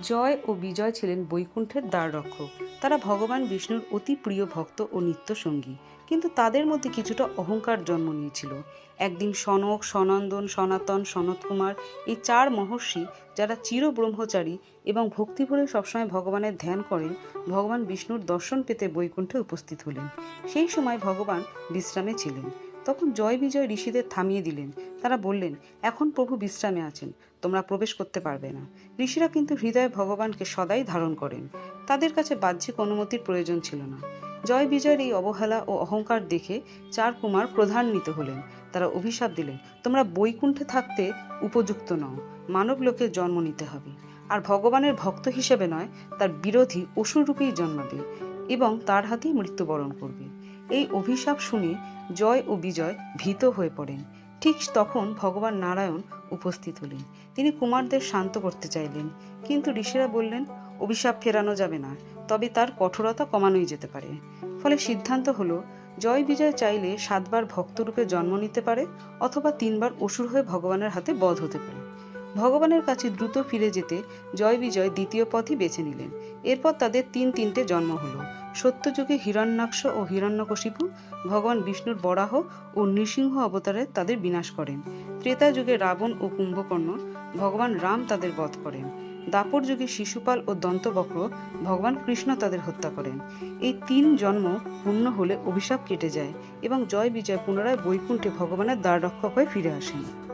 জয় ও বিজয় ছিলেন বৈকুণ্ঠের দ্বাররক্ষক। তারা ভগবান বিষ্ণুর অতি প্রিয় ভক্ত ও নিত্য সঙ্গী কিন্তু তাদের মধ্যে কিছুটা অহংকার জন্ম নিয়েছিল। একদিন সনক, সনন্দন, সনাতন সনত কুমার এই চার মহর্ষি যারা চির ব্রহ্মচারী এবং ভক্তিভরে সবসময় ভগবানের ধ্যান করেন, ভগবান বিষ্ণুর দর্শন পেতে বৈকুণ্ঠে উপস্থিত হলেন। সেই সময় ভগবান বিশ্রামে ছিলেন। তখন জয় বিজয় ঋষিদের থামিয়ে দিলেন। তারা বললেন, এখন প্রভু বিশ্রামে আছেন, তোমরা প্রবেশ করতে পারবে না। ঋষিরা কিন্তু হৃদয়ে ভগবানকে সদাই ধারণ করেন। তাদের কাছে বাহ্যিক অনুমতির প্রয়োজন ছিল না। জয় বিজয়ের এই অবহেলা ও অহংকার দেখে চার কুমার প্রধান্বিত হলেন। তারা অভিশাপ দিলেন, তোমরা বৈকুণ্ঠে থাকতে উপযুক্ত নও, মানব লোকে জন্ম নিতে হবে। আর ভগবানের ভক্ত হিসেবে নয়, তার বিরোধী অসুরূপেই জন্মাবে এবং তার হাতেই মৃত্যুবরণ করবে। এই অভিশাপ শুনে জয় ও বিজয় ভীত হয়ে পড়েন। ঠিক তখন ভগবান নারায়ণ উপস্থিত হলেন। তিনি কুমারদের শান্ত করতে চাইলেন। কিন্তু ঋষিরা বললেন, অভিশাপ ফেরানো যাবে না। তবে তার কঠোরতা কমানোই যেতে পারে। ফলে সিদ্ধান্ত হলো, জয় বিজয় চাইলে সাতবার ভক্তরূপে জন্ম নিতে পারে অথবা তিনবার অসুর হয়ে ভগবানের হাতে বধ হতে পারে। ভগবানের কাছে দ্রুত ফিরে যেতে জয় বিজয় দ্বিতীয় পথই বেছে নিলেন। এরপর তাদের তিন তিনটে জন্ম হলো। সত্যযুগে হিরণ্যাক্ষ ও হিরণ্যকশিপু ভগবান বিষ্ণুর বরাহ ও নৃসিংহ অবতারে তাদের বিনাশ করেন। ত্রেতা যুগে রাবণ ও কুম্ভকর্ণ ভগবান রাম তাদের বধ করেন। দাপর যুগে শিশুপাল ও দন্তবক্র ভগবান কৃষ্ণ তাদের হত্যা করেন। এই তিন জন্ম পূর্ণ হলে অভিশাপ কেটে যায় এবং জয় বিজয় পুনরায় বৈকুণ্ঠে ভগবানের দ্বাররক্ষক হয়ে ফিরে আসেন।